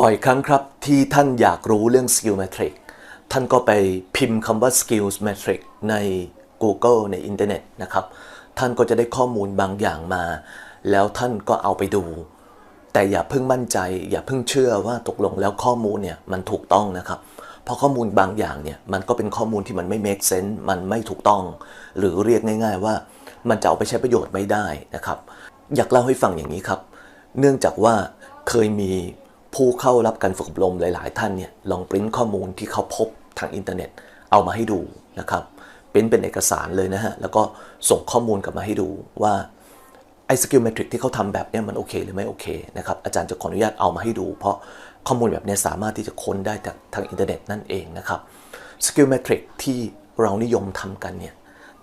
บ่อยครั้งครับที่ท่านอยากรู้เรื่อง skill metric ท่านก็ไปพิมพ์คำว่า skills metric ใน Google ในอินเทอร์เน็ตนะครับ ท่านก็จะได้ข้อมูลบางอย่างมา แล้วท่านก็เอาไปดู แต่อย่าเพิ่งมั่นใจ อย่าเพิ่งเชื่อว่าตกลงแล้วข้อมูลเนี่ยมันถูกต้องนะครับ เพราะข้อมูลบางอย่างเนี่ยมันก็เป็นข้อมูลที่มันไม่ make sense มันไม่ถูกต้อง หรือเรียกง่าย ๆ ว่ามันจะเอาไปใช้ประโยชน์ไม่ได้นะครับ อยากเล่าให้ฟังอย่างนี้ครับ เนื่องจากว่าเคยมี ผู้เข้ารับการฝึกอบรมหลาย ๆ ท่านเนี่ยลองปริ้นข้อมูลที่เขาพบทางอินเทอร์เน็ตเอามาให้ดูนะครับปริ้นเป็นเอกสารเลยนะฮะ แล้วก็ส่งข้อมูลกลับมาให้ดูว่าไอ้สกิลเมทริกที่เขาทำแบบเนี้ยมันโอเคหรือไม่โอเคนะครับอาจารย์จะขออนุญาตเอามาให้ดู เพราะข้อมูลแบบเนี้ยสามารถที่จะค้นได้จากทางอินเทอร์เน็ตนั่นเองนะครับสกิลเมทริกที่เรานิยมทำกันเนี่ย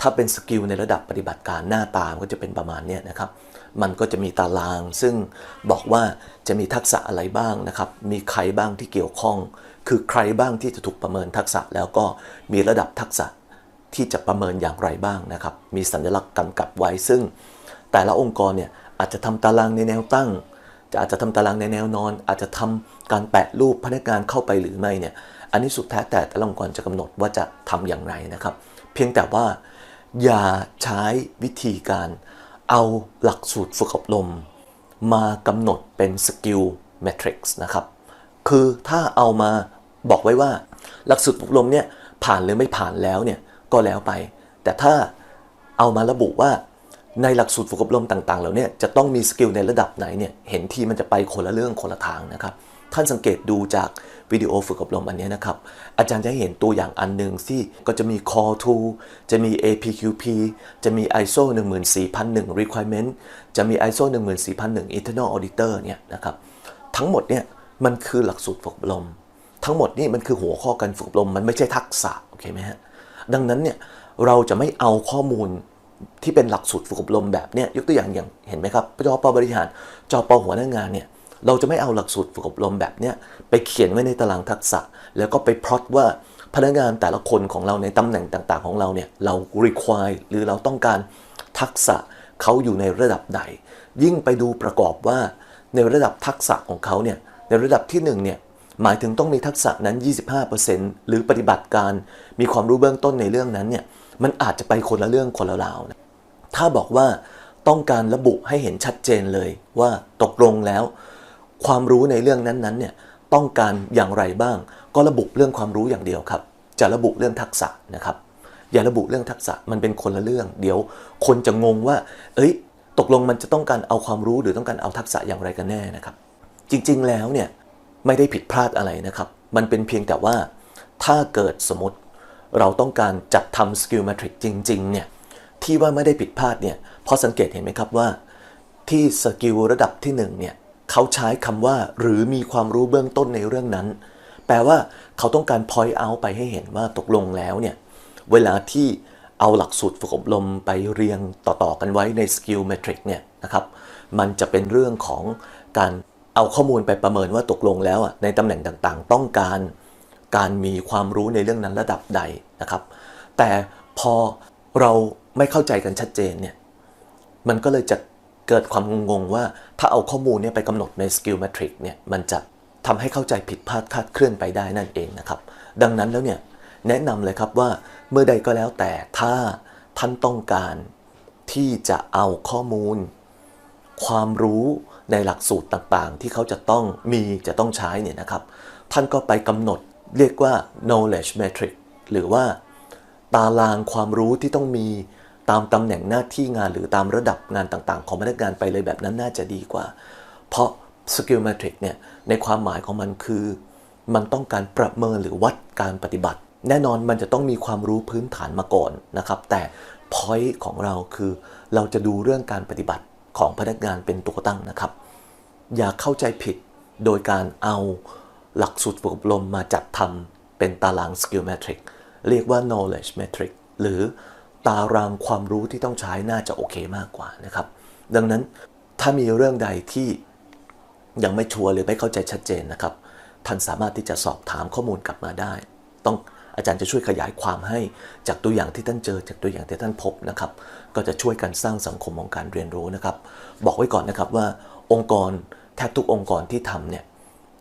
ถ้าเป็นสกิลในระดับปฏิบัติการหน้าตามนก็จะเป็นประมาณนี้นะครับ มันก็จะมีตารางซึ่งบอกว่าจะมีทักษะอะไรบ้างนะครับ มีใครบ้างที่เกี่ยวข้อง คือใครบ้างที่จะถูกประเมินทักษะแล้วก็มีระดับทักษะที่จะประเมินอย่างไรบ้างนะครับ มีสัญลักษณ์กำกับไว้ซึ่ง แต่ละองค์กรเนี่ยอาจจะทำตารางในแนวตั้ง จะอาจจะทำตารางในแนวนอน อาจจะทำการแปะรูปพนักงานเข้าไปหรือไม่เนี่ย อันนี้สุดแท้แต่แต่ละองค์กรจะกำหนดว่าจะทำอย่างไรนะครับ เพียงแต่ว่า อย่าใช้วิธีการเอาหลักสูตรฝึกอบรม มากำหนดเป็นสกิลเมทริกส์นะครับ คือถ้าเอามาบอกไว้ว่า หลักสูตรอบรมเนี่ยผ่านหรือไม่ผ่านแล้วเนี่ยก็แล้วไป แต่ถ้าเอามาระบุว่าในหลักสูตรฝึกอบรมต่างๆเหล่านี้จะต้องมีสกิลในระดับไหนเนี่ยเห็นทีมันจะไปคนละเรื่องคนละทางนะครับ ท่านสังเกตดูจากวิดีโอฝึกอบรมอันนี้นะครับ อาจารย์จะเห็นตัวอย่างอันหนึ่งที่ก็จะมี Call to จะมี APQP จะมี ISO 14001 Requirement จะมี ISO 14001 Internal Auditor เนี่ยนะครับ ทั้งหมดเนี่ยมันคือหลักสูตรฝึกอบรม ทั้งหมดนี่มันคือหัวข้อการฝึกอบรม มันไม่ใช่ทักษะโอเคไหมฮะ ดังนั้นเนี่ยเราจะไม่เอาข้อมูลที่เป็นหลักสูตรฝึกอบรมแบบเนี้ยยกตัวอย่างอย่างเห็นไหมครับจอปบริหารจอปหัวหน้างานเนี่ย เราจะไม่เอาหลักสูตรฝึกอบรมแบบเนี้ยไปเขียนไว้ในตารางทักษะ แล้วก็ไปพลอตว่าพนักงานแต่ละคนของเราในตำแหน่งต่างๆ ของเราเนี่ยเรา require หรือเราต้องการทักษะเขาอยู่ในระดับใด ยิ่งไปดูประกอบว่าในระดับทักษะของเขาเนี่ยในระดับที่หนึ่งเนี่ยหมายถึงต้องมีทักษะนั้น 25%หรือปฏิบัติการมีความรู้เบื้องต้นในเรื่องนั้นเนี่ยมันอาจจะไปคนละเรื่องคนละราวนะถ้าบอกว่าต้องการระบุให้เห็นชัดเจนเลยว่าตกลงแล้ว ความรู้ในเรื่องนั้นๆเนี่ยต้องการอย่างไรบ้าง ก็ระบุเรื่องความรู้อย่างเดียวครับ จะระบุเรื่องทักษะนะครับ อย่าระบุเรื่องทักษะมันเป็นคนละเรื่อง เดี๋ยวคนจะงงว่า เอ้ย ตกลงมันจะต้องการเอาความรู้หรือต้องการเอาทักษะอย่างไรกันแน่นะครับ จริงๆแล้วเนี่ยไม่ได้ผิดพลาดอะไรนะครับ มันเป็นเพียงแต่ว่าถ้าเกิดสมมติเราต้องการจัดทำสกิลแมทริกจริงๆเนี่ยที่ว่าไม่ได้ผิดพลาดเนี่ยเพราะสังเกตเห็นไหมครับว่า ที่สกิลระดับที่1เนี่ย เขาใช้คำว่า หรือมีความรู้เบื้องต้นในเรื่องนั้น แปลว่าเขาต้องการ point out ไปให้เห็นว่าตกลงแล้วเนี่ย เวลาที่เอาหลักสูตรฝึกอบรมไปเรียงต่อๆกันไว้ในสกิลเมทริกเนี่ยนะครับ มันจะเป็นเรื่องของการเอาข้อมูลไปประเมินว่าตกลงแล้วอะในตำแหน่งต่างๆ ต้องการการมีความรู้ในเรื่องนั้นระดับใดนะครับ แต่พอเราไม่เข้าใจกันชัดเจนเนี่ย มันก็เลยจะ เกิดความงงว่าถ้าเอาข้อมูลเนี่ยไปกำหนดในสกิล m มทริกเนี่ยมันจะทำให้เข้าใจผิดพลาดคาดเคลื่อนไปได้นั่นเองนะครับ ดังนั้นแล้วเนี่ยแนะนำเลยครับว่าเมื่อใดก็แล้วแต่ถ้าท่านต้องการที่จะเอาข้อมูล ความรู้ในหลักสูตรต่างๆ ที่เขาจะต้องมีจะต้องใช้เนี่ยนะครับ ท่านก็ไปกำหนดเรียกว่า knowledge metric หรือว่า ตารางความรู้ที่ต้องมี ตามตำแหน่งหน้าที่งานหรือตามระดับงานต่างๆ ของพนักงานไปเลยแบบนั้นน่าจะดีกว่า เพราะ skill metric เนี่ยในความหมายของมันคือ มันต้องการประเมินหรือวัดการปฏิบัติ แน่นอนมันจะต้องมีความรู้พื้นฐานมาก่อนนะครับแต่ point ของเราคือ เราจะดูเรื่องการปฏิบัติของพนักงานเป็นตัวตั้งนะครับ อย่าเข้าใจผิดโดยการเอาหลักสูตรฝึกอบรมมาจัดทำเป็นตาราง skill metric เรียกว่า knowledge metric หรือ ตารางความรู้ที่ต้องใช้น่าจะโอเคมากกว่านะครับ ดังนั้นถ้ามีเรื่องใดที่ยังไม่ชัวร์หรือไม่เข้าใจชัดเจนนะครับ ท่านสามารถที่จะสอบถามข้อมูลกลับมาได้ ต้องอาจารย์จะช่วยขยายความให้จากตัวอย่างที่ท่านเจอ จากตัวอย่างที่ท่านพบนะครับ ก็จะช่วยกันสร้างสังคมของการเรียนรู้นะครับ บอกไว้ก่อนนะครับว่าองค์กรแทบทุกองค์กรที่ทำเนี่ย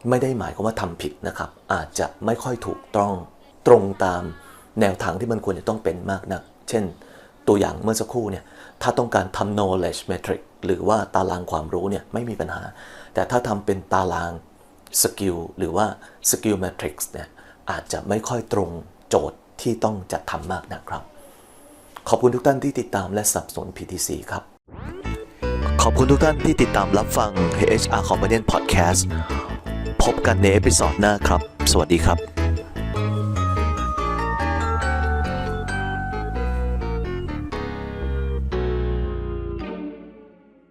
ไม่ได้หมายความว่าทำผิดนะครับ อาจจะไม่ค่อยถูกต้องตรงตามแนวทางที่มันควรจะต้องเป็นมากนัก เช่น ตัวอย่างเมื่อสักครู่เนี่ยถ้าต้องการทำ knowledge metric หรือว่าตารางความรู้เนี่ยไม่มีปัญหา แต่ถ้าทำเป็นตารางสกิลหรือว่า skill matrix เนี่ยอาจจะไม่ค่อยตรงโจทย์ที่ต้องจัดทำมากนะครับ ขอบคุณทุกท่านที่ติดตามและสนับสนุน PTC ครับ ขอบคุณทุกท่านที่ติดตามรับฟัง HR Companion Podcast พบกันในเอพิซอดหน้าครับ สวัสดีครับ